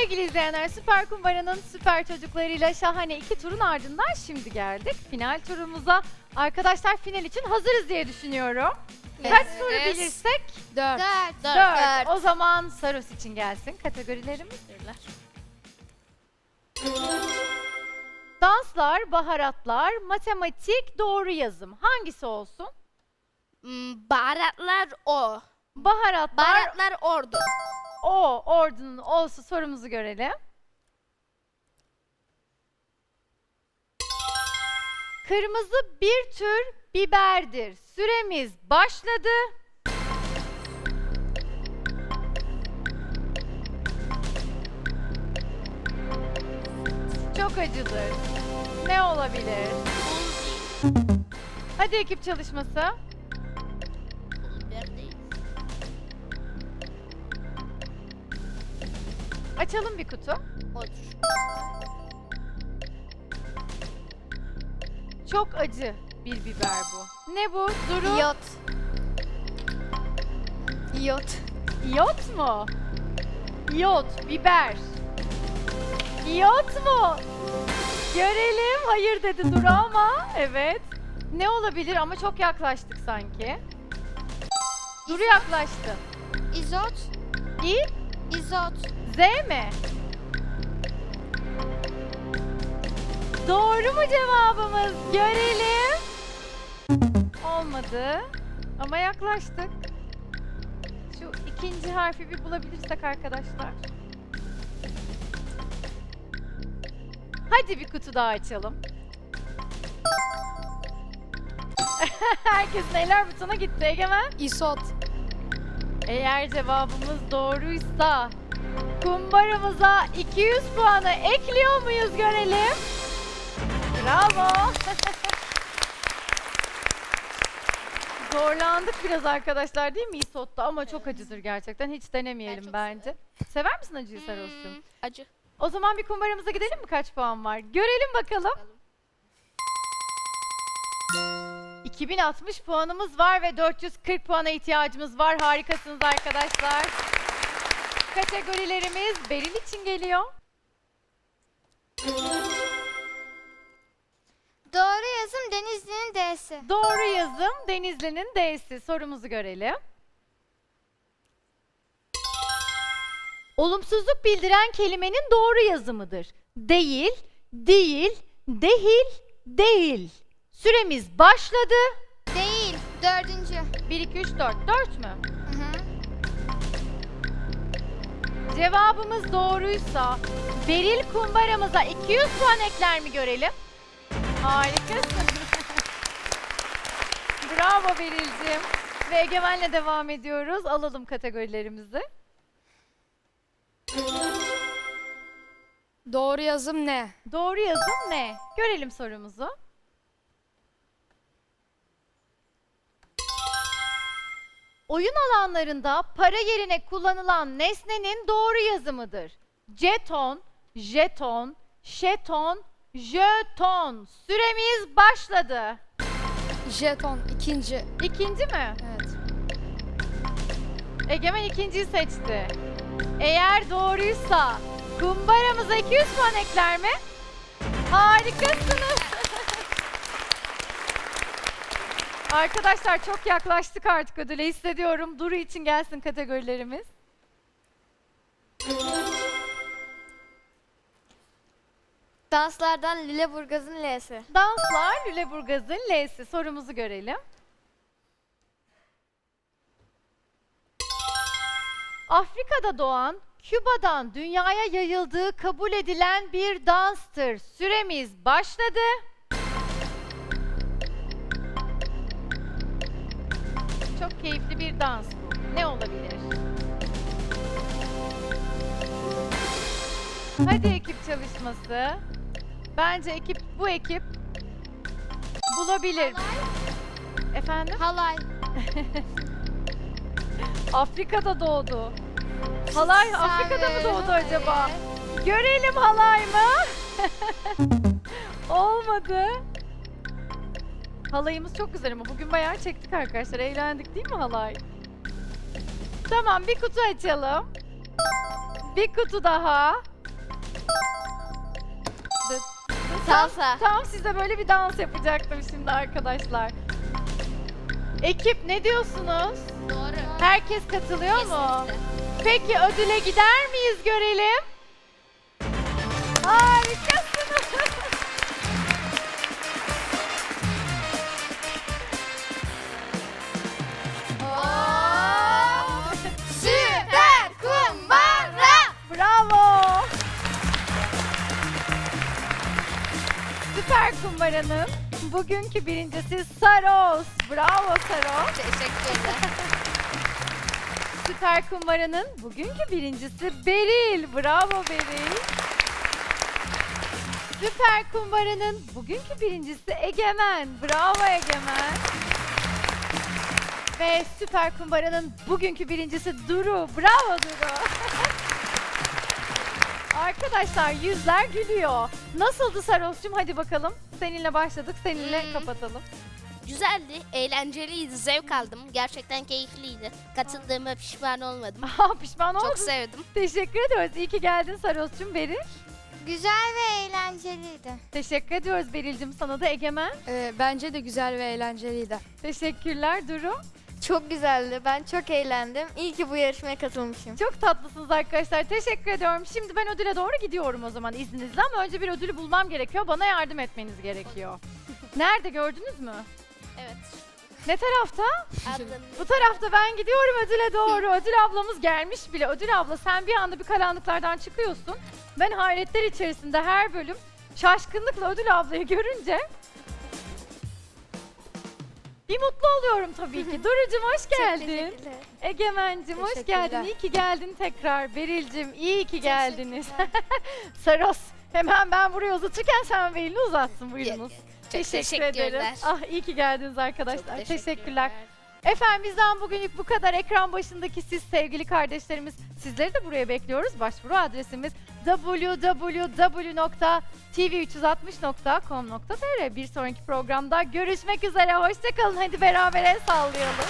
Sevgili izleyenler Süper Kumbara'nın süper çocuklarıyla şahane iki turun ardından şimdi geldik final turumuza. Arkadaşlar final için hazırız diye düşünüyorum. Kaç soru Hazırız. bilirsek? Dört. Dört. O zaman Saros için gelsin kategorilerimiz. Danslar, baharatlar, matematik, doğru yazım. Hangisi olsun? Hmm, baharatlar o. Baharatlar, Baharatlar ordu. O, ordunun olsu sorumuzu görelim. Kırmızı bir tür biberdir. Süremiz başladı. Çok acıdır. Ne olabilir? Hadi ekip çalışması. Açalım bir kutu. Odur. Çok acı bir biber bu. Ne bu? Duru. Yot. Yot. İyot mu? İyot, biber. İyot mu? Görelim. Hayır dedi Duru ama evet. Ne olabilir ama çok yaklaştık sanki. Duru yaklaştı. İzot. İ, İzot. Z mi? Doğru mu cevabımız? Görelim. Olmadı. Ama yaklaştık. Şu ikinci harfi bir bulabilirsek arkadaşlar. Hadi bir kutu daha açalım. Herkesin eller butona gitti Egemen. İsot. Eğer cevabımız doğruysa kumbaramıza 200 puanı ekliyor muyuz görelim. Bravo. Zorlandık biraz arkadaşlar değil mi isotta ama çok acıdır gerçekten. Hiç denemeyelim çok bence. Sever misin acıyı Saros'cum? Hmm, acı. O zaman bir kumbaramıza gidelim mi? Kaç puan var? Görelim bakalım. 2060 puanımız var ve 440 puana ihtiyacımız var. Harikasınız arkadaşlar. Kategorilerimiz Beril için geliyor. Doğru yazım Denizli'nin D'si. Doğru yazım Denizli'nin D'si. Sorumuzu görelim. Olumsuzluk bildiren kelimenin doğru yazımıdır. Değil, değil, değil, değil. Süremiz başladı. Değil. Dördüncü. 1, 2, 3, 4. 4 mü? Cevabımız doğruysa Beril kumbaramıza 200 puan ekler mi görelim? Harikasın. Bravo Beril'cim. Ve Egemen'le devam ediyoruz. Alalım kategorilerimizi. Doğru yazım ne? Doğru yazım ne? Görelim sorumuzu. Oyun alanlarında para yerine kullanılan nesnenin doğru yazımıdır. Jeton, jeton, şeton, jöton. Süremiz başladı. Jeton ikinci. İkinci mi? Evet. Egemen ikinciyi seçti. Eğer doğruysa kumbaramıza 200 puan ekler mi? Harikasınız. Arkadaşlar çok yaklaştık artık ödüle hissediyorum. Duru için gelsin kategorilerimiz. Danslardan Lüleburgaz'ın L'si. Danslar Lüleburgaz'ın L'si. Sorumuzu görelim. Afrika'da doğan, Küba'dan dünyaya yayıldığı kabul edilen bir danstır. Süremiz başladı. Çok keyifli bir dans bu. Ne olabilir? Hadi ekip çalışması. Bence ekip bu ekip bulabilir. Efendim? Halay. Afrika'da doğdu. Halay Afrika'da mı doğdu acaba? Görelim halay mı? Olmadı. Halayımız çok güzel ama bugün bayağı çektik arkadaşlar. Eğlendik değil mi halay? Tamam bir kutu açalım. Bir kutu daha. Tam, Salsa. tam size böyle bir dans yapacaktım şimdi arkadaşlar. Ekip ne diyorsunuz? Doğru. Herkes katılıyor mu? Peki ödüle gider miyiz görelim? Kumbaranın bugünkü birincisi Saros. Bravo Saros. Teşekkürler. Süper kumbaranın bugünkü birincisi Beril. Bravo Beril. Süper kumbaranın bugünkü birincisi Egemen. Bravo Egemen. Ve süper kumbaranın bugünkü birincisi Duru. Bravo Duru. Arkadaşlar yüzler gülüyor. Nasıldı Saros'cum? Hadi bakalım. Seninle başladık. Seninle Hmm. kapatalım. Güzeldi, eğlenceliydi, zevk aldım. Gerçekten keyifliydi. Katıldığıma pişman olmadım. Aha, Pişman oldun. Çok sevdim. Teşekkür ediyoruz. İyi ki geldin Saros'cum. Beril. Güzel ve eğlenceliydi. Teşekkür ediyoruz Beril'cim sana da Egemen. Ee, bence de güzel ve eğlenceliydi. Teşekkürler Duru. Çok güzeldi. Ben çok eğlendim. İyi ki bu yarışmaya katılmışım. Çok tatlısınız arkadaşlar. Teşekkür ediyorum. Şimdi ben ödüle doğru gidiyorum o zaman izninizle ama önce bir ödülü bulmam gerekiyor. Bana yardım etmeniz gerekiyor. Nerede gördünüz mü? Evet. Ne tarafta? Bu tarafta ben gidiyorum ödüle doğru. Ödül ablamız gelmiş bile. Ödül abla sen bir anda bir karanlıklardan çıkıyorsun. Ben hayretler içerisinde her bölüm şaşkınlıkla ödül ablayı görünce bir mutlu oluyorum tabii ki. Duru'cum hoş geldin. teşekkürler. Egemen'cim hoş Teşekkürler. geldin. İyi ki geldin tekrar. Beril'cim iyi ki geldiniz. Saros hemen ben buraya uzatırken sen belini uzatsın buyurunuz. Çok Teşekkür ederim. teşekkürler. Ah iyi ki geldiniz arkadaşlar. Çok Teşekkürler. Efendim bizden bugünlük bu kadar. Ekran başındaki siz sevgili kardeşlerimiz sizleri de buraya bekliyoruz. Başvuru adresimiz www.tv360.com.tr Bir sonraki programda görüşmek üzere. Hoşçakalın. Hadi beraber el sallayalım.